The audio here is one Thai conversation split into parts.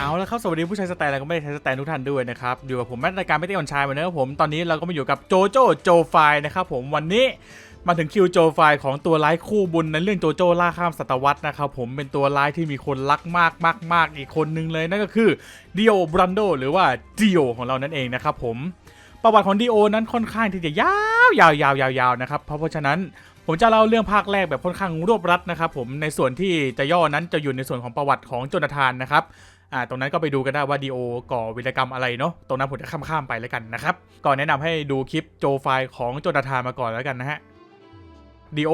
เอาและครับสวัสดีผู้ใช้สแตนและก็ไม่ได้ใช้สแตนทุกท่านด้วยนะครับอยู่กับผมแมทรายการไม่ได้ออนชายเหมือนเดิมครับผมตอนนี้เราก็มาอยู่กับโจโจโจไฟนะครับผมวันนี้มาถึงคิวโจไฟของตัวร้ายคู่บุญในเรื่องโจโจล่าข้ามศตวรรษนะครับผมเป็นตัวร้ายที่มีคนรักมากมากมากอีกคนนึงเลยนั่นก็คือดิโอบรันโดหรือว่าดิโอของเรานั่นเองนะครับผมประวัติของดิโอนั้นค่อนข้างที่จะยาวยาวยาวยาวยาวนะครับเพราะเพราะฉะนั้นผมจะเล่าเรื่องภาคแรกแบบค่อนข้างรวบรัดนะครับผมในส่วนที่จะย่อนั้นจะอยู่ในส่วนของประวัติของโจนาธานนะครับ อ่าตรงนั้นก็ไปดูกันได้ว่าดีโอก่อวิรกรรมอะไรเนาะตรงนั้นผมจะข้ามๆไปแล้วกันนะครับก่อนแนะนำให้ดูคลิปโจไฟล์ของโจนาธานมาก่อนแล้วกันนะฮะดีโอ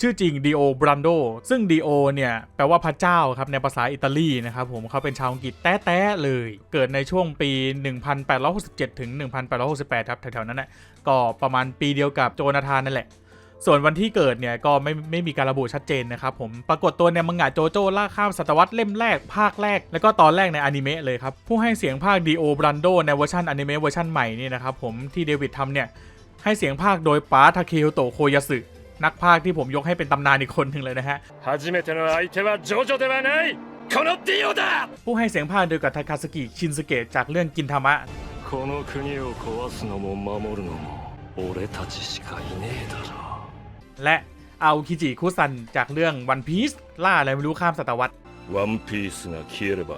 ชื่อจริงดีโอบรันโดซึ่งดีโอเนี่ย แปลว่าพระเจ้าครับ ในภาษาอิตาลีนะครับผมเขาเป็นชาวอังกฤษแต้ๆเลย เกิดในช่วงปี 1867 ถึง 1868 ครับ แถวๆนั้นนะก็ประมาณปีเดียวกับโจนาธานนั่นแหละ ส่วนวันที่เกิดเนี่ยก็ไม่ไม่มีการระบุชัดเจนนะครับผม ปรากฏตัวในมังงะโจโจ้ล่าข้ามศตวรรษเล่มแรก ภาคแรก แล้วก็ตอนแรกในอนิเมะเลยครับ ผู้ให้เสียงภาคดีโอบรันโดในเวอร์ชันอนิเมะเวอร์ชันใหม่นี่นะครับผมที่เดวิดทำเนี่ย ให้เสียงภาคโดยป้าทาเคฮิโตะโคยาสึนักภาคที่ผมยกให้เป็นตำนานอีกคนหนึ่งเลยนะฮะ 初めての相手はジョジョではないこのディオだ ผู้ให้เสียงภาคโดยกับทาคาสกิชินสเกะจากเรื่องกินทามะ この国を壊すのも守るのも俺たちしかいねえだろ และอาคิจิคุซันจากเรื่องวันพีซล่าอะไรไม่รู้ข้ามศตวรรษ ワンピースが消えれば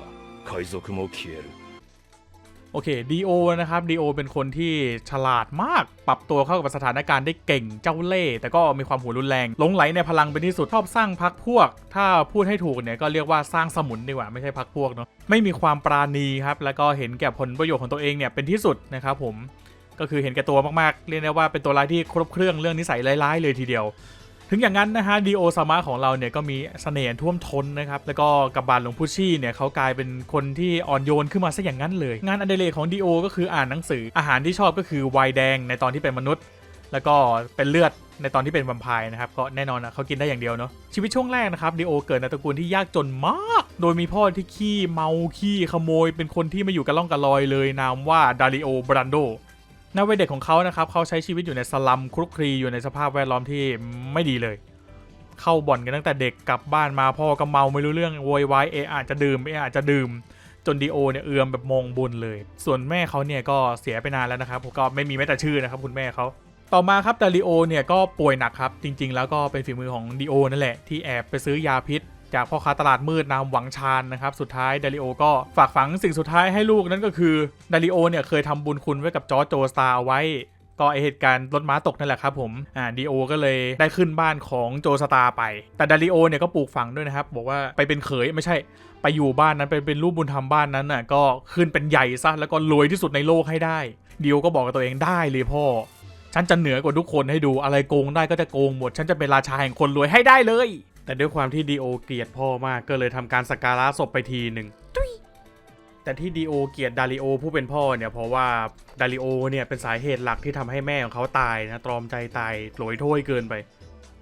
海賊も消える โอเคดีโอนะครับดีโอเป็นคนที่ฉลาดมาก ปรับตัวเข้ากับสถานการณ์ได้เก่งเจ้าเล่ห์แต่ก็มีความหัวรุนแรงหลงไหลในพลังเป็นที่สุดชอบสร้างพักพวก ถ้าพูดให้ถูกเนี่ยก็เรียกว่าสร้างสมุนดีกว่าไม่ใช่พักพวกเนาะไม่มีความปราณีครับ แล้วก็เห็นแก่ผลประโยชน์ของตัวเองเนี่ยเป็นที่สุดนะครับผม ก็คือเห็นแก่ตัวมากๆ เรียกได้ว่าเป็นตัวร้ายที่ครบเครื่องเรื่องนิสัยร้ายๆเลยทีเดียว ถึงอย่างนั้นนะฮะดีโอซามะของเราเนี่ยก็มีเสน่ห์ท่วมท้นนะครับแล้วก็กับบานหลวงพุชี่ เนี่ยเขากลายเป็นคนที่อ่อนโยนขึ้นมาซะอย่างนั้นเลย งานอดิเรกของดีโอก็คืออ่านหนังสืออาหารที่ชอบก็คือไวน์แดงในตอนที่เป็นมนุษย์ แล้วก็เป็นเลือดในตอนที่เป็นแวมไพร์นะครับก็แน่นอนนะเขากินได้อย่างเดียวเนาะชีวิตช่วงแรกนะครับดีโอเกิดในตระกูลที่ยากจนมาก โดยมีพ่อที่ขี้เมาขี้ขโมย เป็นคนที่ไม่อยู่กับล่องกับลอยเลยนามว่าดาริโอบรันโด ในวัยเด็กของเขานะครับเขาใช้ชีวิตอยู่ในสลัมคลุกคลีอยู่ในสภาพแวดล้อมที่ไม่ดีเลย เข้าบ่อนกันตั้งแต่เด็กกลับบ้านมาพ่อก็เมาไม่รู้เรื่องโวยวายเออาจจะดื่มเออาจจะดื่ม จนดีโอเนี่ยเอือมแบบมองบนเลย ส่วนแม่เขาเนี่ยก็เสียไปนานแล้วนะครับก็ไม่มีแม้แต่ชื่อนะครับคุณแม่เขาต่อมาครับดาริโอเนี่ยก็ป่วยหนักครับจริง ๆ แล้วก็เป็นฝีมือของดีโอนั่นแหละที่แอบไปซื้อยาพิษ จากพ่อค้าตลาดมืดนามหวังชานนะครับสุดท้ายดาริโอก็ฝากฝังสิ่งสุดท้ายให้ลูกนั่นก็คือดาริโอเนี่ยเคยทำบุญคุณไว้กับจอร์จโจสตาร์เอาไว้ก็ไอเหตุการณ์รถม้าตกนั่นแหละครับผม อ่าดีโอก็เลยได้ขึ้นบ้านของโจสตาร์ไป แต่ดาริโอเนี่ยก็ปลูกฝังด้วยนะครับ บอกว่าไปเป็นเขยไม่ใช่ ไปอยู่บ้านนั้นไปเป็นรูปบุญธรรมบ้านนั้นน่ะก็ขึ้นเป็นใหญ่ซะแล้วก็รวยที่สุดในโลกให้ได้ดีโอก็บอกกับตัวเองได้เลยพ่อ ฉันจะเหนือกว่าทุกคนให้ดูอะไรโกงได้ก็จะโกงหมด ฉันจะเป็นราชาแห่งคนรวยให้ได้เลย แต่ด้วยความที่ดีโอเกลียดพ่อมากก็เลยทำการสักการะศพไปทีหนึ่งแต่ที่ดีโอเกลียดดาริโอผู้เป็นพ่อเนี่ยเพราะว่าดาริโอเนี่ยเป็นสาเหตุหลักที่ทำให้แม่ของเขาตายนะตรอมใจตายโหลอยโถ้วยเกินไป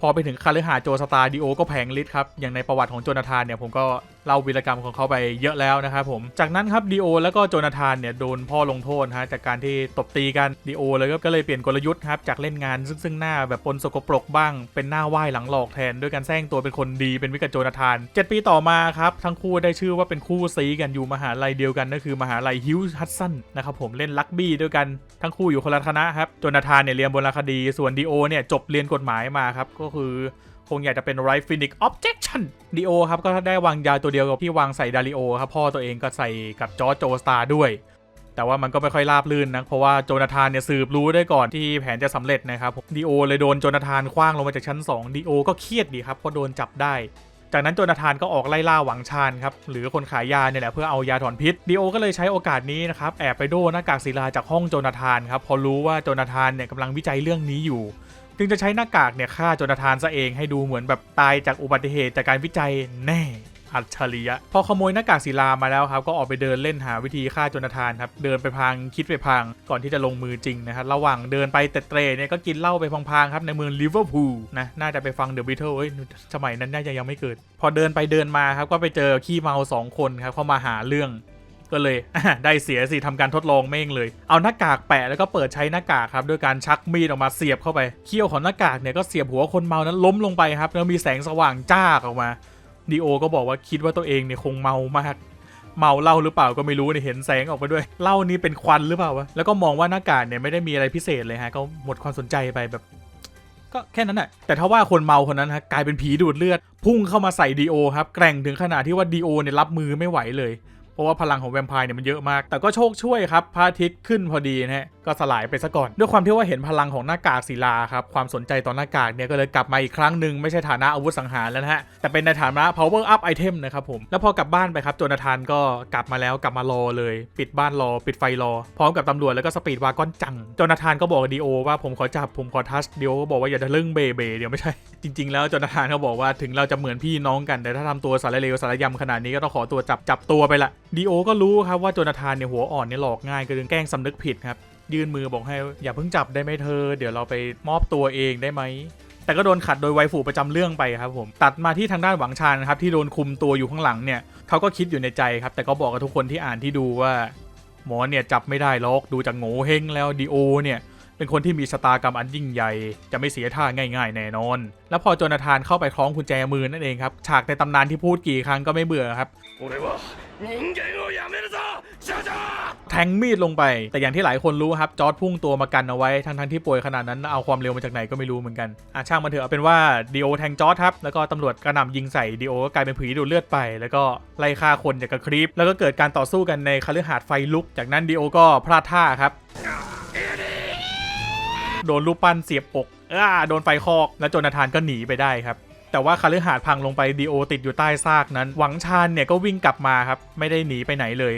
พอไปถึงคาลือหาสน์โจสตาร์ดีโอก็แผงฤทธิ์ครับ อย่างในประวัติของโจนาธานเนี่ยผมก็ เล่าวีรกรรมของเขาไปเยอะแล้วนะครับผม จากนั้นครับดีโอแล้วก็โจนาธานเนี่ยโดนพ่อลงโทษฮะจากการที่ตบตีกันดีโอเลยก็เลยเปลี่ยนกลยุทธ์ครับจากเล่นงานซึ่งซึ่งหน้าแบบปนสกปรกบ้าง เป็นหน้าไหว้หลังหลอกแทนด้วยการแซงตัวเป็นคนดีเป็นมิกับโจนาธานเจ็ดปีต่อมาครับทั้งคู่ได้ชื่อว่าเป็นคู่ซีกันอยู่มหาลัยเดียวกันนั่นคือมหาลัยฮิวฮัตสันนะครับผมเล่นลักบี้ด้วยกันทั้งคู่อยู่คนละคณะครับโจนาธานเนี่ยเรียนโบราคดีส่วนดีโอเนี่ยจบเรียนกฎหมายมาครับก็คือ คงอยากจะเป็น right phoenix objection ดีโอครับก็ได้วางยาตัวเดียวกับที่วางใส่ดาริโอครับพ่อตัวเองก็ใส่กับจอร์โจสตาร์ด้วย แต่ว่ามันก็ไม่ค่อยราบลื่นนะเพราะว่าโจนาธานเนี่ยสืบรู้ได้ก่อนที่แผนจะสำเร็จนะครับดีโอเลยโดนโจนาธานคว้างลงมาจากชั้น2ดีโอก็เครียดดีครับเพราะโดนจับได้จากนั้นโจนาธานก็ออกไล่ล่าหวังชานครับหรือคนขายยาเนี่ยแหละเพื่อเอายาถอนพิษดีโอก็เลยใช้โอกาสนี้นะครับแอบไปโดนหน้ากากศิลาจากห้องโจนาธานครับพอรู้ว่าโจนาธานเนี่ยกำลังวิจัยเรื่องนี้อยู่ จึงจะใช้หน้ากากเนี่ยฆ่าโจนาธานซะเองให้ดูเหมือนแบบตายจากอุบัติเหตุจากการวิจัยแน่อัจฉริยะ พอขโมยหน้ากากศิลามาแล้วครับ ก็ออกไปเดินเล่นหาวิธีฆ่าโจนาธานครับ เดินไปพลางคิดไปพลางก่อนที่จะลงมือจริงนะครับ ระหว่างเดินไปเตะเตรเนี่ยก็กินเหล้าไปพลางๆครับ ในเมืองลิเวอร์พูลนะ น่าจะไปฟังเดอะบิทเทิลเอ้ยสมัยนั้นน่าจะยังไม่เกิด พอเดินไปเดินมาครับ ก็ไปเจอขี้เมาสองคนครับเข้ามาหาเรื่อง ก็เลยได้เสียสิทำการทดลองแม่งเลย เอาหน้ากากแปะแล้วก็เปิดใช้หน้ากากครับด้วยการชักมีดออกมาเสียบเข้าไปเขี้ยวของหน้ากากเนี่ยก็เสียบหัวคนเมานั้นล้มลงไปครับ แล้วมีแสงสว่างจ้าออกมาดีโอก็บอกว่าคิดว่าตัวเองเนี่ยคงเมามากเมาเหล้าหรือเปล่าก็ไม่รู้เนี่ยเห็นแสงออกไปด้วยเหล้านี่เป็นควันหรือเปล่าวะแล้วก็มองว่าหน้ากากเนี่ยไม่ได้มีอะไรพิเศษเลยฮะก็หมดความสนใจไปแบบ ก็แค่นั้นแหละแต่ถ้าว่าคนเมาคนนั้นฮะกลายเป็นผีดูดเลือด พุ่งเข้ามาใส่ดีโอครับแกร่งถึงขนาดที่ว่าดีโอเนี่ยรับมือไม่ไหวเลย เพราะว่าพลังของแวมไพร์เนี่ยมันเยอะมาก แต่ก็โชคช่วยครับพระอาทิตย์ขึ้นพอดีนะฮะก็สลายไปซะก่อน ด้วยความที่ว่าเห็นพลังของหน้ากากศิลาครับความสนใจต่อหน้ากากเนี่ยก็เลยกลับมาอีกครั้งหนึ่งไม่ใช่ฐานะอาวุธสังหารแล้วนะฮะแต่เป็นในฐานะ power up item นะครับผมแล้วพอกลับบ้านไปครับโจนาธานก็กลับมาแล้วกลับมารอเลย ปิดบ้านรอ ปิดไฟรอ พร้อมกับตำรวจแล้วก็สปีดวากอนจังโจนาธานก็บอกดีโอว่าผมขอจับผมขอทัชดีโอก็บอกว่าอย่าทะลึ่งเบเบเดี๋ยวไม่ใช่ จริง ๆ แล้วโจนาธานเขาบอกว่าถึงเราจะเหมือนพี่น้องกันแต่ถ้าทำตัวสารเลวสารยำขนาดนี้ก็ต้องขอตัวจับจับตัวไปละดีโอก็รู้ครับว่าโจนาธานเนี่ยหัวอ่อนเนี่ยหลอกง่ายก็เลยแกล้งสำนึกผิดครับ ยื่นมือบอกให้อย่าเพิ่งจับได้ไหมเธอ เดี๋ยวเราไปมอบตัวเองได้ไหมแต่ก็โดนขัดโดยไวฟูประจำเรื่องไปครับผมตัดมาที่ทางด้านหวังชานครับที่โดนคุมตัวอยู่ข้างหลังเนี่ยเขาก็คิดอยู่ในใจครับ แต่ก็บอกกับทุกคนที่อ่านที่ดูว่า หมอเนี่ยจับไม่ได้หรอกดูจากโง่เฮงแล้วดีโอเนี่ยเป็นคนที่มีชะตากรรมอันยิ่งใหญ่ จะไม่เสียท่าง่ายๆ แน่นอน แล้วพอโจนาธานเข้าไปคล้องกุญแจมือนั่นเองครับฉากในตำนานที่พูดกี่ครั้งก็ไม่เบื่อครับ แทงมีดลงไป แต่อย่างที่หลายคนรู้ครับ จอร์ดพุ่งตัวมากันเอาไว้ทั้งทั้งที่ป่วยขนาดนั้นเอาความเร็วมาจากไหนก็ไม่รู้เหมือนกันอาช่างมันเถอะเป็นว่าดีโอแทงจอร์ดครับ แล้วก็ตำรวจกระหน่ำยิงใส่ดีโอก็กลายเป็นผีดูเลือดไป แล้วก็ไล่ฆ่าคนจากกระครีปแล้วก็เกิดการต่อสู้กันในคาลือหาดไฟลุก จากนั้นดีโอก็พลาดท่าครับ โดนลูกปั้นเสียบอกอ่าโดนไฟคอก แล้วโจนาธานก็หนีไปได้ครับ แต่ว่าคฤหาดพังลงไปดีโอติดอยู่ใต้ซากนั้น หวังชานเนี่ยก็วิ่งกลับมาครับ ไม่ได้หนีไปไหนเลย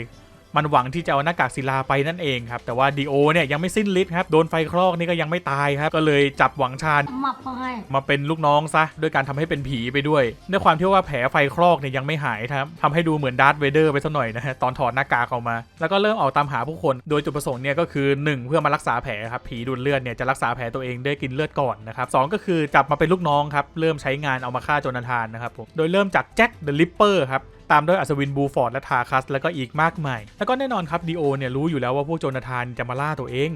มันหวังที่จะเอาหน้ากากศิลาไปนั่นเองครับ แต่ว่าดีโอเนี่ยยังไม่สิ้นฤทธิ์ครับ โดนไฟคลอกนี่ก็ยังไม่ตายครับ ก็เลยจับหวังชานมาไปมาเป็นลูกน้องซะด้วยการทำให้เป็นผีไปด้วยด้วยความที่ว่าแผลไฟคลอกเนี่ยยังไม่หายครับทำให้ดูเหมือนดาร์ธเวเดอร์ไปสักหน่อยนะฮะตอนถอดหน้ากากออกมา แล้วก็เริ่มออกตามหาผู้คนโดยจุดประสงค์เนี่ยก็คือ 1 เพื่อมารักษาแผลครับผีดูดเลือดเนี่ยจะรักษาแผลตัวเองด้วยกินเลือดก่อนนะครับสองก็คือจับมาเป็นลูกน้องครับเริ่มใช้งานเอามาฆ่าโจนาธานนะครับผมโดยเริ่มจากแจ็คเดอะลิปเปอร์ครับ ตามด้วยอัศวินบูฟอร์ดและทาคัส แล้วก็อีกมากมาย แล้วก็แน่นอนครับดีโอเนี่ยรู้อยู่แล้วว่าพวกโจนาธานจะมาล่าตัวเอง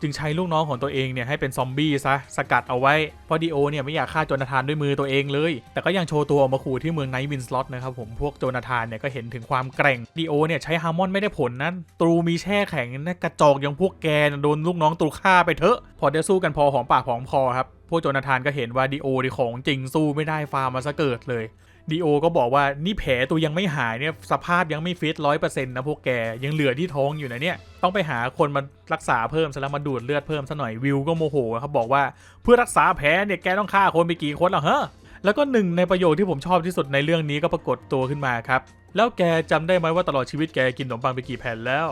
จึงใช้ลูกน้องของตัวเองเนี่ยให้เป็นซอมบี้ซะสกัดเอาไว้ เพราะดีโอเนี่ยไม่อยากฆ่าโจนาธานด้วยมือตัวเองเลย แต่ก็ยังโชว์ตัวออกมาขู่ที่เมืองไนท์วินสล็อตนะครับผมพวกโจนาธานเนี่ยก็เห็นถึงความแกร่งดีโอเนี่ยใช้ฮาร์มอนไม่ได้ผลนั้นตรูมีแช่แข็งนะกระจอกอย่างพวกแกนะโดนลูกน้องตรูฆ่าไปเถอะ พอได้สู้กันพอหอมปากหอมคอครับพวกโจนาธานก็เห็นว่าดีโอดีของจริงสู้ไม่ได้ฟาร์มมาซะเกิดเลย ดีโอก็บอกว่านี่แผลตัวยังไม่หายเนี่ยสภาพยังไม่ฟิตร้อยเปอร์เซ็นต์นะพวกแกยังเหลือที่ท้องอยู่นะเนี่ยต้องไปหาคนมารักษาเพิ่มซะแล้วมาดูดเลือดเพิ่มซะหน่อยวิวก็โมโหครับบอกว่าเพื่อรักษาแผลเนี่ยแกต้องฆ่าคนไปกี่คนล่ะเฮ้อแล้วก็หนึ่งในประโยคที่ผมชอบที่สุดในเรื่องนี้ก็ปรากฏตัวขึ้นมาครับแล้วแกจำได้ไหมว่าตลอดชีวิตแกกินขนมปังไปกี่แผ่นแล้ว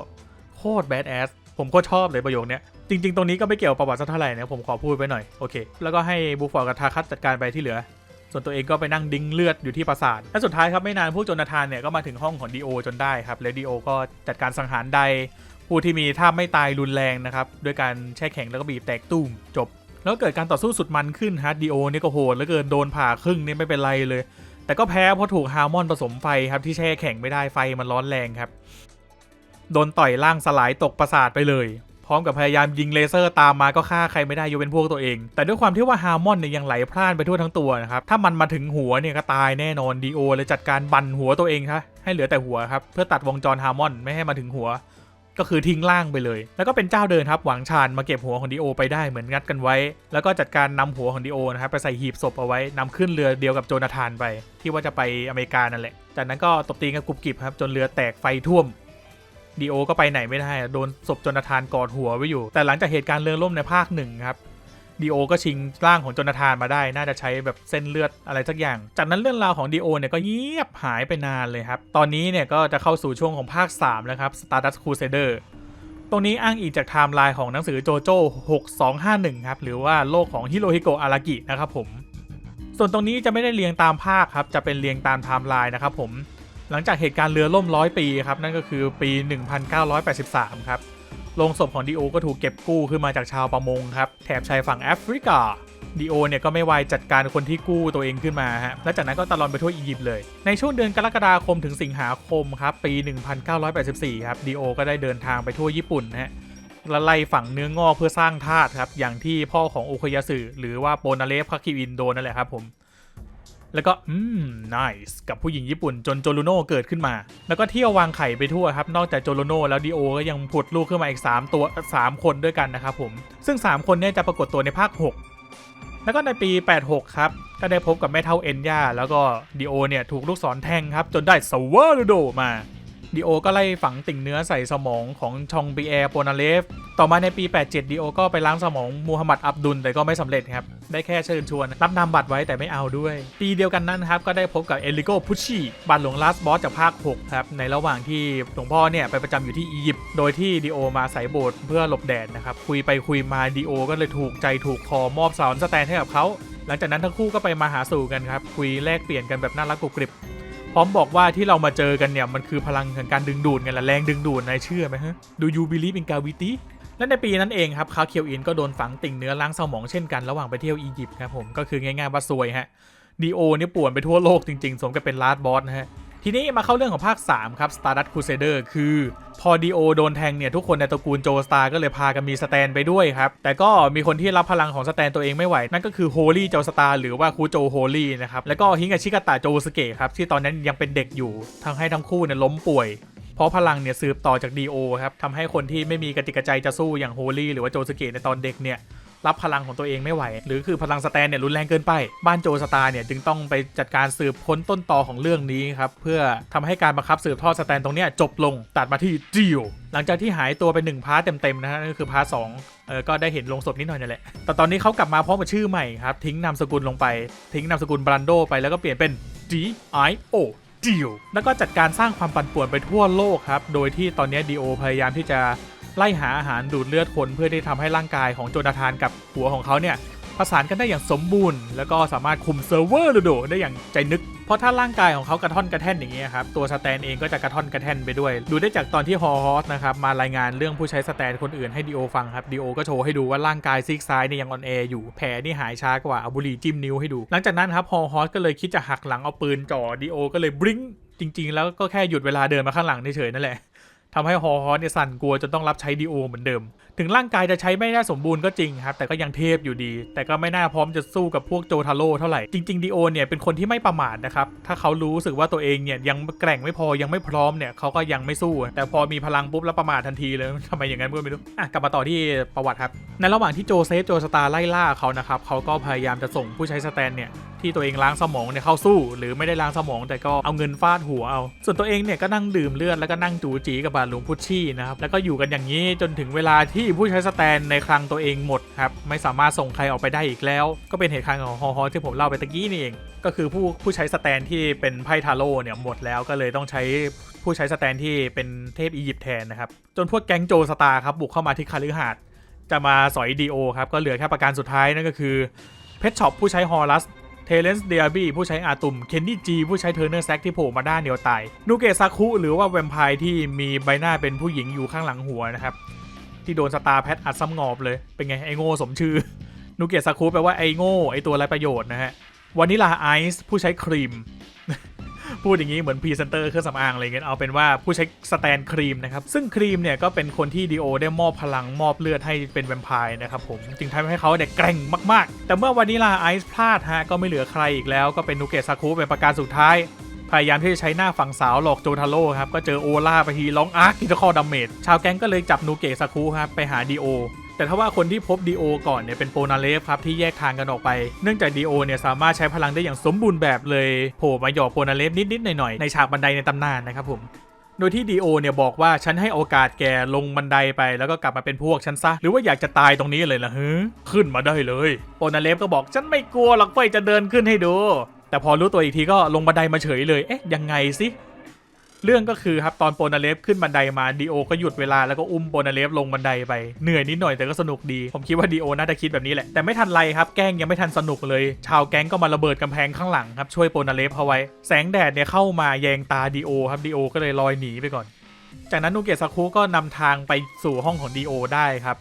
โคตรแบดแอสผมก็ชอบเลยประโยคเนี้ยจริง ๆ ตรงนี้ก็ไม่เกี่ยวประวัติสักเท่าไหร่นะผมขอพูดไปหน่อยโอเค แล้วก็ให้บูฟอร์กับทาคัสจัดการไปที่เหลือ ส่วนตัวเองก็ไปนั่งดิ้งเลือดอยู่ที่ปราสาทและสุดท้ายครับไม่นานผู้โจนาธานเนี่ยก็มาถึงห้องของดีโอจนได้ครับและดีโอก็จัดการสังหารไดผู้ที่มีท่าไม่ตายรุนแรงนะครับด้วยการแช่แข็งแล้วก็บีบแตกตุ้มจบ แล้วเกิดการต่อสู้สุดมันขึ้นฮะดีโอนี่ก็โหดแล้วเกินโดนผ่าครึ่งนี่ไม่เป็นไรเลย แต่ก็แพ้เพราะถูกฮาร์มอนผสมไฟครับที่แช่แข็งไม่ได้ไฟมันร้อนแรงครับโดนต่อยล่างสลายตกปราสาทไปเลย พร้อมกับพยายามยิงเลเซอร์ตามมาก็ฆ่าใครไม่ได้ยกเป็นพวกตัวเอง แต่ด้วยความที่ว่าฮาร์มอนเนี่ยยังไหลพล่านไปทั่วทั้งตัวนะครับ ถ้ามันมาถึงหัวเนี่ยก็ตายแน่นอนดีโอเลยจัดการบันหัวตัวเองครับให้เหลือแต่หัวครับเพื่อตัดวงจรฮาร์มอนไม่ให้มาถึงหัว ก็คือทิ้งล่างไปเลย แล้วก็เป็นเจ้าเดินครับหวังชานมาเก็บหัวของดีโอไปได้เหมือนงัดกันไว้ แล้วก็จัดการนำหัวของดีโอนะครับไปใส่หีบศพเอาไว้นำขึ้นเรือเดียวกับโจนาธานไป ที่ว่าจะไปอเมริกานั่นแหละ จากนั้นก็ตบตีกันกรุบกริบครับจนเรือแตกไฟท่วม ดีโอก็ไปไหนไม่ได้โดนศพจนาธานกอดหัวไว้อยู่ แต่หลังจากเหตุการณ์เรือล่มในภาคหนึ่งครับดีโอก็ชิงร่างของจนาธานมาได้ น่าจะใช้แบบเส้นเลือดอะไรสักอย่าง จากนั้นเรื่องราวของดีโอเนี่ยก็เงียบหายไปนานเลยครับ ตอนนี้เนี่ยก็จะเข้าสู่ช่วงของภาค 3 แล้วครับ Stardust Crusader ตรงนี้อ้างอิงจากไทม์ไลน์ของหนังสือโจโจ้6251 ครับ หรือว่าโลกของฮิโรฮิโกะอารากินะครับผม ส่วนตรงนี้จะไม่ได้เรียงตามภาคครับ จะเป็นเรียงตามไทม์ไลน์นะครับผม หลังจากเหตุการณ์เรือล่มร้อยปีครับนั่นก็คือปี 1983 ครับโลงศพของดีโอก็ถูกเก็บกู้ขึ้นมาจากชาวประมงครับแถบชายฝั่งแอฟริกาดีโอเนี่ยก็ไม่ไวายจัดการคนที่กู้ตัวเองขึ้นมาฮะและจากนั้นก็ตะลอนไปทั่วอียิปต์เลย ในช่วงเดือนกรกฎาคมถึงสิงหาคมครับปี 1984 ครับดีโอก็ได้เดินทางไปทั่วญี่ปุ่นฮะและไล่ฝังเนื้องอกเพื่อสร้างธาตุครับอย่างที่พ่อของโอคยาสึหรือว่าโปนาเลฟคาคิวินโดนนั่นแหละครับผม แล้วก็อืม nice กับผู้หญิงญี่ปุ่นจนโจลูโน่เกิดขึ้นมา แล้วก็เที่ยววางไข่ไปทั่วครับ นอกจากโจลูโน่แล้วดีโอก็ยังผุดลูกขึ้นมาอีก 3 ตัว 3 คนด้วยกันนะครับผม ซึ่ง 3 คนเนี่ยจะปรากฏตัวในภาค 6 แล้วก็ในปี 86 ครับ ก็ได้พบกับแม่เท่าเอ็นย่าแล้วก็ดีโอเนี่ยถูกลูกศรแทงครับ จนได้สวอร์โดมา ดีโอก็ไล่ฝังติ่งเนื้อใส่สมองของชองบีแอร์โปนาเลฟ ต่อมาในปี 87ดีโอก็ไปล้างสมองมูฮัมหมัดอับดุลแต่ก็ไม่สำเร็จครับ ได้แค่เชิญชวน รับนามบัตรไว้แต่ไม่เอาด้วย ปีเดียวกันนั้นครับ ก็ได้พบกับเอลิโกพุชชีบัตรหลวงลาสบอสจากภาค 6 ครับ ในระหว่างที่หลวงพ่อเนี่ยไปประจำอยู่ที่อียิปต์โดยที่ดีโอมาสายโบสถ์เพื่อหลบแดดนะครับคุยไปคุยมาดีโอก็เลยถูกใจถูกคอมอบสอนสแตนให้กับเขาหลังจากนั้นทั้งคู่ก็ไปมาหาสู่กันครับคุยแลกเปลี่ยนกันแบบน่ารักกรุบกริบ พร้อมบอกว่าที่เรามาเจอกันเนี่ยมันคือพลังแห่งการดึงดูดไงล่ะแรงดึงดูดนายเชื่อไหมฮะดูยูบิลีฟอินกาวิตีและในปีนั้นเองครับคาเคียวอินก็โดนฝังติ่งเนื้อล้างสมองเช่นกันระหว่างไปเที่ยวอียิปต์ครับผมก็คือง่ายๆว่าซวยฮะดีโอเนี่ยป่วนไปทั่วโลกจริงๆ สมกับเป็นลาสบอสนะฮะ ทีนี้มาเข้าเรื่องของภาค 3 ครับ Stardust Crusader คือ พอดีโอโดนแทงเนี่ย ทุกคนในตระกูลโจสตาร์ก็เลยพากันมีสแตนไปด้วยครับ แต่ก็มีคนที่รับพลังของสแตนตัวเองไม่ไหว นั่นก็คือโฮลี่โจสตาร์หรือว่าคูโจโฮลี่นะครับ แล้วก็ฮิงาชิกาตะโจสเกะครับ ที่ตอนนั้นยังเป็นเด็กอยู่ทั้งให้ทั้งคู่เนี่ยล้มป่วยเพราะพลังเนี่ยสืบต่อจากดีโอครับทำให้คนที่ไม่มีกติกาใจจะสู้อย่างโฮลี่หรือว่าโจสเกะในตอนเด็กเนี่ย รับพลังของตัวเองไม่ไหว หรือคือพลังสแตนเนี่ยรุนแรงเกินไป บ้านโจสตาร์เนี่ยจึงต้องไปจัดการสืบค้นต้นตอของเรื่องนี้ครับเพื่อทำให้การบังคับสืบทอดสแตนตรงเนี้ยจบลงตัดมาที่จิวหลังจากที่หายตัวไปหนึ่งพาร์ทเต็มๆนะฮะนั่นคือพาร์ทสองเออก็ได้เห็นลงศพนิดหน่อยนี่นแหละ แต่ตอนนี้เขากลับมาพร้อมกับชื่อใหม่ครับทิ้งนามสกุลลงไป ทิ้งนามสกุลบรันโดไปแล้วก็เปลี่ยนเป็น G I O ดิวแล้วก็จัดการสร้างความปั่นป่วนไปทั่วโลกครับ โดยที่ตอนนี้ดีโอพยายามที่จะ ไล่หาอาหารดูดเลือดคนเพื่อที่ทำให้ร่างกายของโจนาธานกับหัวของเขาเนี่ยประสานกันได้อย่างสมบูรณ์ แล้วก็สามารถคุมเซิร์ฟเวอร์โดดได้อย่างใจนึก เพราะถ้าร่างกายของเขากระท่อนกระแท่นอย่างเงี้ยครับ ตัวสแตนเองก็จะกระท่อนกระแท่นไปด้วย ดูได้จากตอนที่ฮอฮอสนะครับ มารายงานเรื่องผู้ใช้สแตนคนอื่นให้ดีโอฟังครับดีโอก็โชว์ให้ดูว่าร่างกายซีกซ้ายเนี่ยยังออนแอร์อยู่ แผลนี่หายช้ากว่าเอาบุหรี่จิ้มนิ้วให้ดู หลังจากนั้นครับฮอฮอสก็เลยคิดจะหักหลังเอาปืนจ่อดีโอก็เลยบริ้งจริง ๆ แล้วก็แค่หยุดเวลาเดินมาข้างหลังเฉยๆนั่นแหละ ทำให้ฮอฮอเนี่ยสั่นกลัวจนต้องรับใช้ดีโอเหมือนเดิม ถึงร่างกายจะใช้ไม่ได้สมบูรณ์ก็จริงครับ แต่ก็ยังเทพอยู่ดี แต่ก็ไม่น่าพร้อมจะสู้กับพวกโจทาโร่เท่าไหร่ จริงๆดีโอเนี่ยเป็นคนที่ไม่ประมาทนะครับ ถ้าเขารู้สึกว่าตัวเองเนี่ยยังแกร่งไม่พอยังไม่พร้อมเนี่ยเขาก็ยังไม่สู้ แต่พอมีพลังปุ๊บแล้วประมาททันทีเลยทำไมอย่างนั้นก็ไม่รู้อะกลับมาต่อที่ประวัติครับ ในระหว่างที่โจเซฟโจสตาร์ไล่ล่าเขานะครับเขาก็พยายามจะส่งผู้ใช้สแตนเนี่ยที่ตัวเองล้างสมองเนี่ยเข้าสู้ หรือไม่ได้ล้างสมองแต่ก็เอาเงินฟาดหัวเอา ส่วนตัวเองเนี่ยก็นั่งดื่มเลือดแล้วก็นั่งจูจีกับบาหลวงพุชชี่นะครับแล้วก็อยู่กันอย่างนี้จนถึงเวลาที่ผู้ใช้สแตนในคลังตัวเองหมดครับไม่สามารถส่งใครออกไปได้อีกแล้ว ก็เป็นเหตุการณ์ของฮอฮอที่ผมเล่าไปตะกี้นี่เอง ก็คือผู้ผู้ใช้สแตนที่เป็นไพ่ทาโร่เนี่ยหมดแล้วก็เลยต้องใช้ผู้ใช้สแตนที่เป็นเทพอียิปต์แทนนะครับจนพวกแก๊งโจสตาครับบุกเข้ามาที่คาลิฮาดจะมาสอยดีโอครับก็เหลือแค่ประการสุดท้ายนั่นก็คือเพชรช็อปผู้ใช้ฮอรัส เทเลนส์เดียบี้ผู้ใช้อาตุม เคนนี่จีผู้ใช้เทอร์เนอร์แซกที่โผล่มาด้านเดียวตาย นูเกะซาคุหรือว่าแวมไพร์ที่มีใบหน้าเป็นผู้หญิงอยู่ข้างหลังหัวนะครับ ที่โดนสตาร์แพทอัดซ้ำงอบเลย เป็นไง ไอโง่สมชื่อ นูเกะซาคุแปลว่าไอโง่ไอตัวไรประโยชน์นะฮะวานิลาไอซ์ผู้ใช้ครีม พูดอย่างนี้เหมือนพรีเซนเตอร์เครื่องสำอางอะไรเงี้ยเอาเป็นว่าผู้ใช้สแตนครีมนะครับ ซึ่งครีมเนี่ยก็เป็นคนที่ดีโอได้มอบพลังมอบเลือดให้เป็นแวมไพร์นะครับผมจึงทำให้เขาเนี่ยแกร่งมากๆ แต่เมื่อวานิลาไอซ์พลาดฮะก็ไม่เหลือใครอีกแล้วก็เป็นนูเกะซาคุเป็นประการสุดท้ายพยายามที่จะใช้หน้าฝั่งสาวหลอกโจทาโร่ครับ ก็เจอโอล่าไปทีร้องอาร์คิทคอดัมเมจชาวแก๊งก็เลยจับนูเกะซาคุครับไปหาดีโอ แต่ถ้าว่าคนที่พบดีโอก่อนเนี่ยเป็นโปนาเลฟครับที่แยกทางกันออกไป เนื่องจากดีโอเนี่ยสามารถใช้พลังได้อย่างสมบูรณ์แบบเลยโผล่มาหยอกโปนาเลฟนิดๆหน่อยๆในฉากบันไดในตำนานนะครับผมโดยที่ดีโอเนี่ยบอกว่าฉันให้โอกาสแกลงบันไดไปแล้วก็กลับมาเป็นพวกฉันซะ หรือว่าอยากจะตายตรงนี้เลยล่ะฮึขึ้นมาได้เลยโปนาเลฟก็บอกฉันไม่กลัวหรอกเฟ้ยจะเดินขึ้นให้ดู แต่พอรู้ตัวอีกทีก็ลงบันไดมาเฉยเลยเอ๊ะยังไงสิ เรื่องก็คือครับตอนโปนาเลฟขึ้นบันไดมาดีโอก็หยุดเวลาแล้วก็อุ้มโปนาเลฟลงบันไดไปเหนื่อยนิดหน่อยแต่ก็สนุกดี ผมคิดว่าดีโอน่าจะคิดแบบนี้แหละ แต่ไม่ทันไรครับแกล้งยังไม่ทันสนุกเลย ชาวแก๊งก็มาระเบิดกำแพงข้างหลังครับช่วยโปนาเลฟเอาไว้ แสงแดดเนี่ยเข้ามาแยงตาดีโอครับดีโอก็เลยลอยหนีไปก่อน จากนั้นนูเกะซาคุก็นำทางไปสู่ห้องของดีโอได้ครับ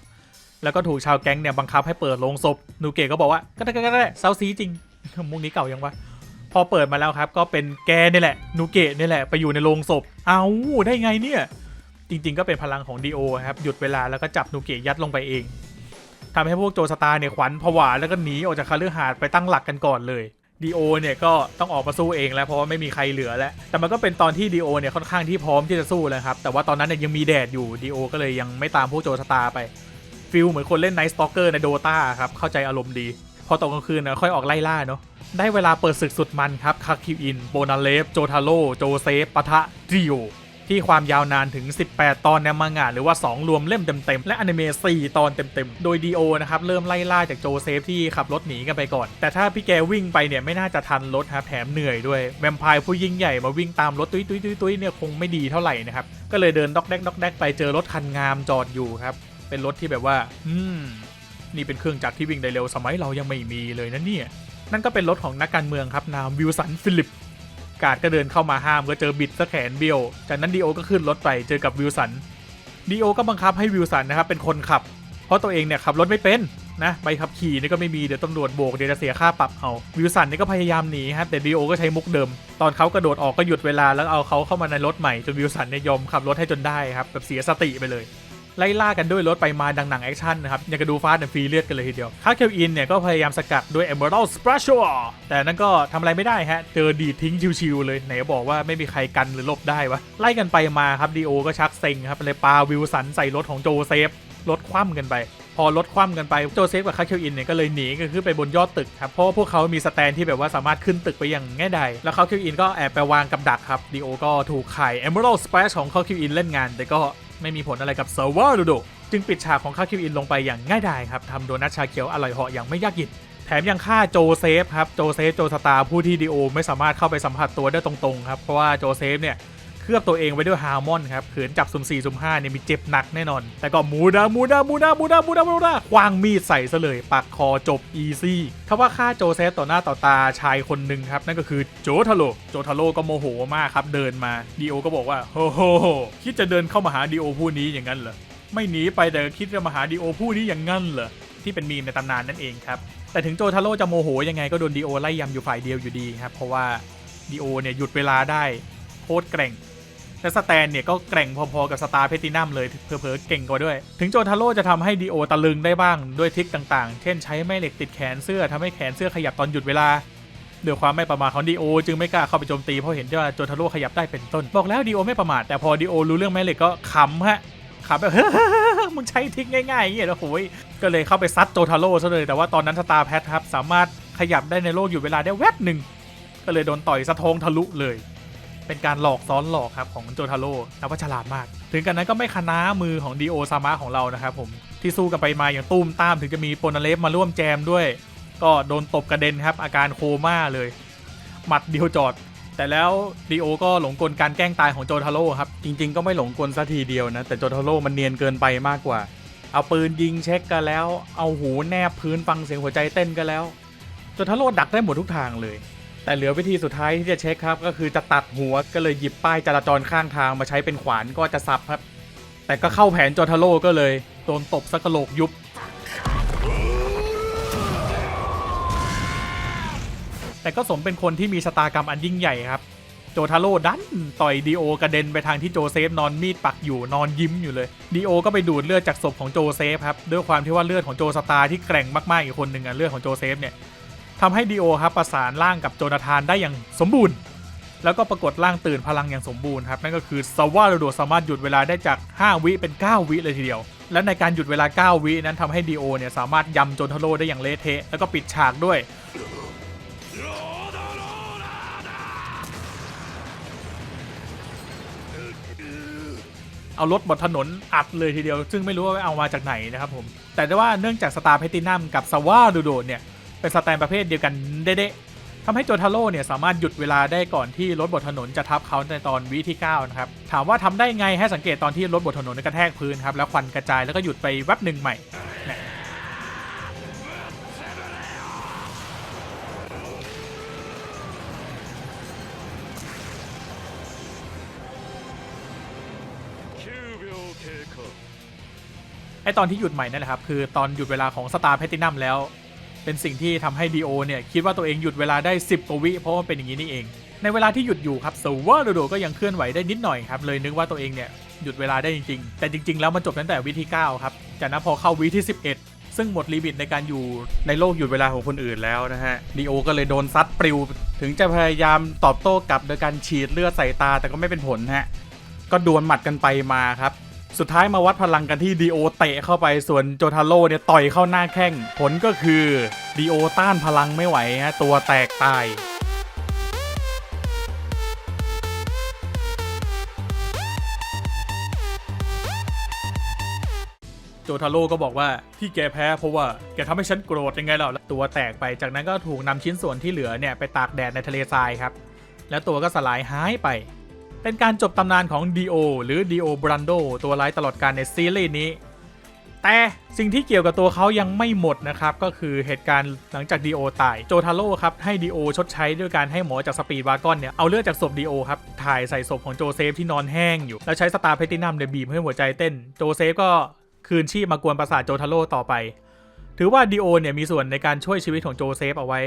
แล้วก็ถูกชาวแก๊งเนี่ยบังคับให้เปิดโลงศพนูเกะก็บอกว่าก็ได้ก็ได้ก็ได้เซาซีจริงมุกนี้เก่ายังวะ พอเปิดมาแล้วครับ ก็เป็นแกนี่แหละนูเกะนี่แหละไปอยู่ในโรงศพ เอาได้ไงเนี่ย จริง ๆ ก็เป็นพลังของดีโอครับ หยุดเวลาแล้วก็จับนูเกะยัดลงไปเองทำให้พวกโจสตาร์เนี่ยขวัญผวาแล้วก็หนีออกจากคาลือหาดไปตั้งหลักกันก่อนเลยดีโอเนี่ยก็ต้องออกมาสู้เองแล้วเพราะว่าไม่มีใครเหลือแล้ว แต่มันก็เป็นตอนที่ดีโอเนี่ยค่อนข้างที่พร้อมที่จะสู้แล้วครับ แต่ว่าตอนนั้นเนี่ยยังมีแดดอยู่ดีโอก็เลยยังไม่ตามพวกโจสตาร์ไปฟิลเหมือนคนเล่นไนท์สตอกเกอร์ในโดตาครับเข้าใจอารมณ์ดี พอตกกลางคืนนะค่อยออกไล่ล่าเนาะ ได้เวลาเปิดศึกสุดมันครับคักคิวอิน โบนาเลฟ โจทาโร่โจเซฟปะทะดิโอที่ความยาวนานถึง 18 ตอนในมังงะหรือว่า 2 รวมเล่มเต็มๆ และอนิเมะ4ตอนเต็มๆ โดย DO นะครับ เริ่มไล่ล่าจากโจเซฟที่ขับรถหนีกันไปก่อน แต่ถ้าพี่แกวิ่งไปเนี่ย ไม่น่าจะทันรถครับแถมเหนื่อยด้วย แวมไพร์ผู้ยิ่งใหญ่มาวิ่งตามรถตุ้ยตุ้ยตุ้ยตุ้ยเนี่ยคงไม่ดีเท่าไหร่นะครับ ก็เลยเดินด็อกแดกด็อกแดกไปเจอรถคันงามจอดอยู่ครับเป็นรถที่แบบว่า อืมนี่เป็นเครื่องจักรที่วิ่งได้เร็วสมัยเรายังไม่มีเลยนะเนี่ย นั่นก็เป็นรถของนักการเมืองครับนามวิลสันฟิลิป กาดก็เดินเข้ามาห้ามก็เจอบิดสะแขนเบี้ยว จากนั้นดีโอก็ขึ้นรถไปเจอกับวิลสันดีโอก็บังคับให้วิลสันนะครับเป็นคนขับ เพราะตัวเองเนี่ยขับรถไม่เป็นนะใบขับขี่นี่ก็ไม่มีเดี๋ยวตำรวจโบกเดี๋ยวจะเสียค่าปรับเอาวิลสันนี่ก็พยายามหนีครับแต่ดีโอก็ใช้มุกเดิม ตอนเขากระโดดออกก็หยุดเวลาแล้วเอาเขาเข้ามาในรถใหม่จนวิลสันเนี่ยยอมขับรถให้จนได้ครับแบบเสียสติไปเลย ไล่ล่ากันด้วยรถไปมาดังหนังแอคชั่นนะครับอยากจะดูฟาสต์แอนด์ฟรีเลือดกันเลยทีเดียวคาร์เคลอินเนี่ยก็พยายามสกัดด้วย Emerald Splash แต่นั่นก็ทำอะไรไม่ได้ฮะเจอดีทิ้งชิวๆเลยไหนบอกว่าไม่มีใครกันหรือหลบได้วะไล่กันไปมาครับดีโอก็ชักเซ็งครับเลยปาวิลสันใส่รถของโจเซฟรถคว่ำกันไป พอรถคว่ำกันไปโจเซฟกับคาร์เคลอินเนี่ยก็เลยหนีก็คือไปบนยอดตึกครับเพราะพวกเขามีสแตนที่แบบว่าสามารถขึ้นตึกไปอย่างง่ายดายแล้วคาร์เคลอินก็แอบไปวางกับดักครับดีโอก็ถูกไข่ Emerald Splash ของคาเคลอินเล่นงานแต่ก็ ไม่มีผลอะไรกับเซอร์เวอร์ดูดจึงปิดฉากของคาคิวอินลงไปอย่างง่ายดายครับทำโดนัทชาเขียวอร่อยเหาะอย่างไม่ยากหยินแถมยังฆ่าโจเซฟครับ โจเซฟ โจสตาผู้ที่ดีโอ ไม่สามารถเข้าไปสัมผัสตัวได้ตรงๆครับ เพราะว่าโจเซฟเนี่ย เคลือบตัวเองไว้ด้วยฮาร์มอนครับขืนจับสุ่ม4สุ่ม5เนี่ยมีเจ็บหนักแน่นอน แต่ก็มูดามูดามูดามูดามูดามูดาควางมีดใส่ซะเลยปักคอจบอีซี่ถ้าว่าฆ่าโจเซฟต่อหน้าต่อตาชายคนหนึ่งครับ นั่นก็คือโจทาโร่โจทาโร่ก็โมโหมากครับเดินมาดีโอก็บอกว่าโฮโฮคิดจะเดินเข้ามาหาดีโอผู้นี้อย่างนั้นเหรอไม่หนีไปแต่คิดจะมาหาดีโอผู้นี้อย่างงั้นเหรอที่เป็นมีมในตำนานนั่นเองครับแต่ถึงโจทาโร่จะโมโหยังไงก็โดนดีโอไล่ยำอยู่ฝ่ายเดียวอยู่ดีครับเพราะว่าดีโอเนี่ยหยุดเวลาได้โคตรแกร่ง และสแตนเนี่ยก็แกร่งพอๆกับสตาร์เพตินัมเลยเผลอๆเก่งกว่าด้วย ถึงโจทาโร่จะทำให้ดีโอตะลึงได้บ้างด้วยทิคต่างๆ เช่นใช้แม่เหล็กติดแขนเสื้อทำให้แขนเสื้อขยับตอนหยุดเวลาด้วยความไม่ประมาทของดีโอจึงไม่กล้าเข้าไปโจมตีเพราะเห็นว่าโจทาโร่ขยับได้เป็นต้น บอกแล้วดีโอไม่ประมาทแต่พอดีโอรู้เรื่องแม่เหล็กก็ขำฮะขับแบบมึงใช้ทิกง่ายๆอย่างเงี้ยแล้วโหยก็เลยเข้าไปซัดโจทาโร่ซะเลยแต่ว่าตอนนั้นสตาร์แพทครับสามารถขยับได้ในโลกอยู่เวลาได้แวบหนึ่งก็เลยโดนต่อยสะท้องทะลุเลย เป็นการหลอกซ้อนหลอกครับของโจทาโร่นับว่าฉลาดมาก ถึงกันนั้นก็ไม่คณามือของดีโอซามะของเรานะครับผมที่สู้กันไปมาอย่างตุ้มตามถึงจะมีโปนาเลฟมาร่วมแจมด้วย ก็โดนตบกระเด็นครับอาการโคม่าเลย หมัดเดียวจอด แต่แล้วดีโอก็หลงกลการแกล้งตายของโจทาโร่ครับจริง ๆ ก็ไม่หลงกลซะทีเดียวนะแต่โจทาโร่มันเนียนเกินไปมากกว่า เอาปืนยิงเช็คกันแล้ว เอาหูแนบพื้นฟังเสียงหัวใจเต้นกันแล้วโจทาโร่ดักได้หมดทุกทางเลย แต่เหลือวิธีสุดท้ายที่จะเช็คครับ ก็คือจะตัดหัวก็เลยหยิบป้ายจราจรข้างทางมาใช้เป็นขวานก็จะสับครับ แต่ก็เข้าแผนโจทาโร่ก็เลยโดนตบสักกะโหลกยุบ แต่ก็สมเป็นคนที่มีชะตากรรมอันยิ่งใหญ่ครับ โจทาโร่ดันต่อยดีโอกระเด็นไปทางที่โจเซฟนอนมีดปักอยู่นอนยิ้มอยู่เลยดีโอก็ไปดูดเลือดจากศพของโจเซฟครับด้วยความที่ว่าเลือดของโจสตาร์ที่แกร่งมากๆอีกคนหนึ่งอะเลือดของโจเซฟเนี่ย ทำให้ดีโอครับประสานร่างกับโจนาธานได้อย่างสมบูรณ์ แล้วก็ปรากฏร่างตื่นพลังอย่างสมบูรณ์ครับ นั่นก็คือซาวาโรโดสามารถหยุดเวลาได้จาก 5 วิเป็น 9 วิเลยทีเดียว และในการหยุดเวลา 9 วินั้นทำให้ดีโอเนี่ยสามารถยำโจนทาโร่ได้อย่างเละเทะแล้วก็ปิดฉากด้วยเอารถบนถนนอัดเลยทีเดียว ซึ่งไม่รู้ว่าเอามาจากไหนนะครับผม แต่ว่าเนื่องจากสตาร์เพตินัมกับซาวาดูโดเนี่ย เป็นสแตนประเภทเดียวกันเด๊ะทำให้โจทาโร่เนี่ยสามารถหยุดเวลาได้ก่อนที่รถบนถนนจะทับเขาในตอนวิที่9นะครับถามว่าทำได้ไงให้สังเกตตอนที่รถบนถนนกระแทกพื้นครับแล้วควันกระจายแล้วก็หยุดไปแวบหนึ่งใหม่ไอตอนที่หยุดใหม่นั่นแหละครับคือตอนหยุดเวลาของสตาร์แพตินัมแล้ว เป็นสิ่งที่ทำให้ดีโอเนี่ยคิดว่าตัวเองหยุดเวลาได้ 10กว่าวิเพราะว่าเป็นอย่างนี้นี่เอง ในเวลาที่หยุดอยู่ครับสวาโดโดก็ยังเคลื่อนไหวได้นิดหน่อยครับเลยนึกว่าตัวเองเนี่ยหยุดเวลาได้จริงๆ แต่จริง ๆ แล้วมันจบตั้งแต่วิที่9ครับจากนั้นพอเข้าวิที่ 11 ซึ่งหมดลิมิตในการอยู่ในโลกหยุดเวลาของคนอื่นแล้วนะฮะดีโอก็เลยโดนซัดปลิว ถึงจะพยายามตอบโต้กลับโดยการฉีดเลือดใส่ตาแต่ก็ไม่เป็นผลฮะก็ดวลหมัดกันไปมาครับ สุดท้ายมาวัดพลังกันที่ดีโอเตะเข้าไปส่วนโจทาโร่เนี่ยต่อยเข้าหน้าแข้ง ผลก็คือดีโอต้านพลังไม่ไหวฮะตัวแตกตายโจทาโร่ก็บอกว่าที่แกแพ้เพราะว่าแกทำให้ฉันโกรธยังไงล่ะแล้วตัวแตกไปจากนั้นก็ถูกนำชิ้นส่วนที่เหลือเนี่ยไปตากแดดในทะเลทรายครับ แล้วตัวก็สลายหายไป เป็นการจบตำนานของดีโอหรือดีโอบรันโดตัวร้ายตลอดการในซีรีส์นี้ แต่สิ่งที่เกี่ยวกับตัวเขายังไม่หมดนะครับ ก็คือเหตุการณ์หลังจากดีโอตายโจทาโร่ครับให้ดีโอชดใช้ด้วยการให้หมอจากสปีดวากอนเนี่ย เอาเลือดจากศพดีโอครับ ถ่ายใส่ศพของโจเซฟที่นอนแห้งอยู่ แล้วใช้สตาร์เพตินัมเนี่ยบีบให้หัวใจเต้น โจเซฟก็คืนชีพมากวนประสาทโจทาโร่ต่อไป ถือว่าดีโอเนี่ยมีส่วนในการช่วยชีวิตของโจเซฟเอาไว้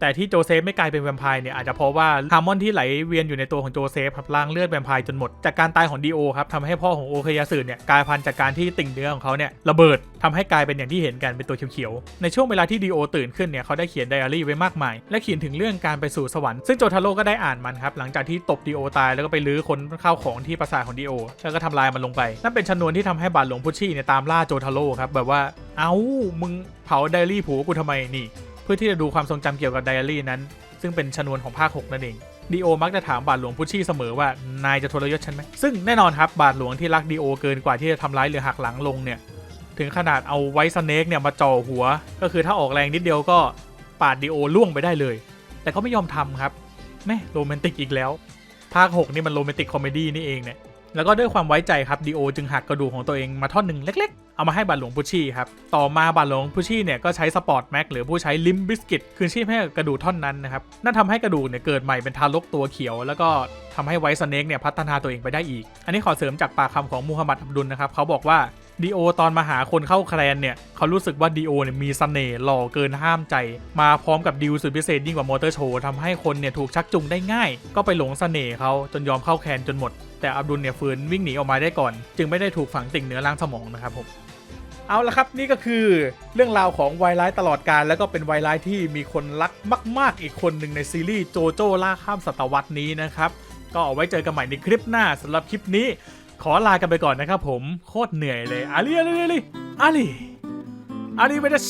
แต่ที่โจเซฟไม่กลายเป็นแวมไพร์เนี่ยอาจจะเพราะว่าฮาร์มอนที่ไหลเวียนอยู่ในตัวของโจเซฟครับล้างเลือดแวมไพร์จนหมด จากการตายของดีโอครับทำให้พ่อของโอเคยาสึเนี่ยกลายพันธุ์จากการที่ติ่งเนื้อของเขาเนี่ยระเบิดทำให้กลายเป็นอย่างที่เห็นกันเป็นตัวเขียวๆ ในช่วงเวลาที่ดีโอตื่นขึ้นเนี่ยเขาได้เขียนไดอารี่ไว้มากมาย และเขียนถึงเรื่องการไปสู่สวรรค์ซึ่งโจทาโร่ก็ได้อ่านมันครับหลังจากที่ตบดีโอตายแล้วก็ไปลื้อคนข้าวของที่ปราสาทของดีโอแล้วก็ทำลายมันลงไปนั่นเป็นชนวนที่ทำให้บาทหลวงพุชชี่เนี่ยตามล่าโจทาโร่ครับแบบว่าเอ้ามึงเผาไดอารี่ผัวกูทำไมนี่ พื่อที่จะดูความทรงจำเกี่ยวกับไดอารี่นั้น ซึ่งเป็นชนวนของภาค 6 นั่นเองดีโอมักจะถามบาทหลวงพุชชี่เสมอว่านายจะทรยศฉันไหมซึ่งแน่นอนครับบาทหลวงที่รักดีโอเกินกว่าที่จะทำร้ายหรือหักหลังลงเนี่ยถึงขนาดเอาไวท์สเนกเนี่ยมาจ่อหัว ก็คือถ้าออกแรงนิดเดียวก็ปาดดีโอล่วงไปได้เลย แต่เขาไม่ยอมทำครับแม่โรแมนติกอีกแล้ว ภาค 6 นี่มันโรแมนติกคอมเมดี้นี่เองเนี่ย แล้วก็ด้วยความไว้ใจครับดีโอจึงหักกระดูกของตัวเองมาท่อนหนึ่งเล็ก ๆ เอามาให้บาทหลวงพุชี่ครับต่อมาบาทหลวงพุชี่เนี่ยก็ใช้สปอร์ตแม็กหรือผู้ใช้ลิมบิสกิตคืนชีพให้กระดูกท่อนนั้นนะครับนั่นทำให้กระดูกเนี่ยเกิดใหม่เป็นทารกตัวเขียว แล้วก็ทำให้ไวท์สเนกเนี่ยพัฒนาตัวเองไปได้อีก อันนี้ขอเสริมจากปากคำของมูฮัมหมัดอับดุลนะครับเขาบอกว่า ดีโอตอนมาหาคนเข้าแคลนเนี่ยเขารู้สึกว่าดีโอเนี่ยมีเสน่ห์หล่อเกินห้ามใจ มาพร้อมกับดิวสุดพิเศษยิ่งกว่ามอเตอร์โชว์ทำให้คนเนี่ยถูกชักจูงได้ง่าย ก็ไปหลงเสน่ห์เขาจนยอมเข้าแคลนจนหมด แต่อับดุลเนี่ยฝืนวิ่งหนีออกมาได้ก่อน จึงไม่ได้ถูกฝังติ่งเนื้อล่างสมองนะครับผมเอาละครับนี่ก็คือเรื่องราวของไวไลท์ตลอดการ แล้วก็เป็นไวไลท์ที่มีคนรักมาก ๆ อีกคนหนึ่งในซีรีส์โจโจ้ล่าข้ามศตวรรษนี้นะครับ ก็เอาไว้เจอกันใหม่ในคลิปหน้าสำหรับคลิปนี้ ขอลากันไปก่อนนะครับผมโคตรเหนื่อยเลยอาลีอาลีอาลีอาลีอาลีเวเดช